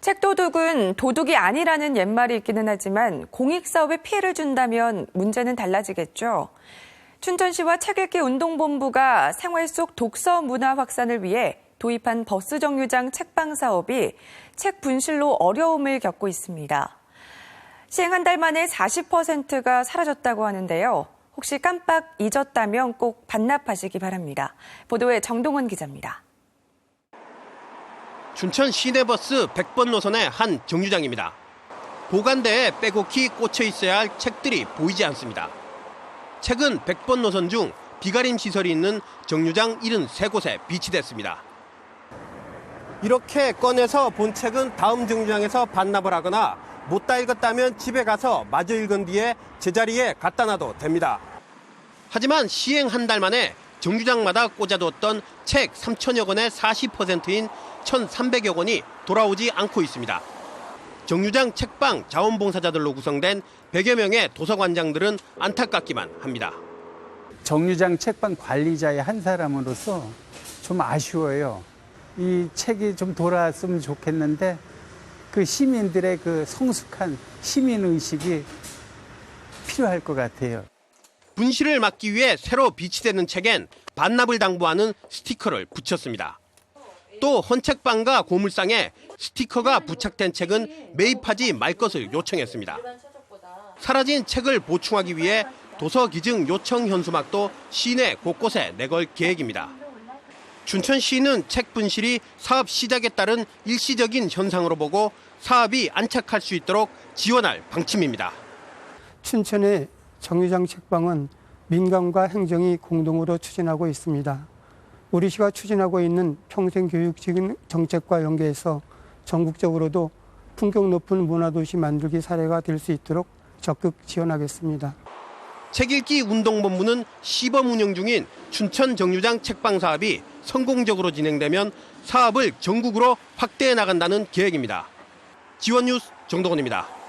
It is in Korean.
책도둑은 도둑이 아니라는 옛말이 있기는 하지만 공익사업에 피해를 준다면 문제는 달라지겠죠. 춘천시와 책읽기 운동본부가 생활 속 독서 문화 확산을 위해 도입한 버스 정류장 책방 사업이 책 분실로 어려움을 겪고 있습니다. 시행 한 달 만에 40%가 사라졌다고 하는데요. 혹시 깜빡 잊었다면 꼭 반납하시기 바랍니다. 보도에 정동원 기자입니다. 춘천 시내버스 100번 노선의 한 정류장입니다. 보관대에 빼곡히 꽂혀 있어야 할 책들이 보이지 않습니다. 책은 100번 노선 중 비가림 시설이 있는 정류장 73곳에 비치됐습니다. 이렇게 꺼내서 본 책은 다음 정류장에서 반납을 하거나 못 다 읽었다면 집에 가서 마저 읽은 뒤에 제자리에 갖다 놔도 됩니다. 하지만 시행 한 달 만에 정류장마다 꽂아뒀던 책 3천여 권의 40%인 1,300여 권이 돌아오지 않고 있습니다. 정류장 책방 자원봉사자들로 구성된 100여 명의 도서관장들은 안타깝기만 합니다. 정류장 책방 관리자의 한 사람으로서 좀 아쉬워요. 이 책이 좀 돌아왔으면 좋겠는데 그 시민들의 그 성숙한 시민 의식이 필요할 것 같아요. 분실을 막기 위해 새로 비치되는 책엔 반납을 당부하는 스티커를 붙였습니다. 또 헌책방과 고물상에 스티커가 부착된 책은 매입하지 말 것을 요청했습니다. 사라진 책을 보충하기 위해 도서 기증 요청 현수막도 시내 곳곳에 내걸 계획입니다. 춘천시는 책 분실이 사업 시작에 따른 일시적인 현상으로 보고 사업이 안착할 수 있도록 지원할 방침입니다. 춘천의 정류장 책방은 민간과 행정이 공동으로 추진하고 있습니다. 우리 시가 추진하고 있는 평생교육 정책과 연계해서 전국적으로도 품격 높은 문화도시 만들기 사례가 될 수 있도록 적극 지원하겠습니다. 책읽기 운동본부는 시범 운영 중인 춘천 정류장 책방 사업이 성공적으로 진행되면 사업을 전국으로 확대해 나간다는 계획입니다. 지원 뉴스 정동원입니다.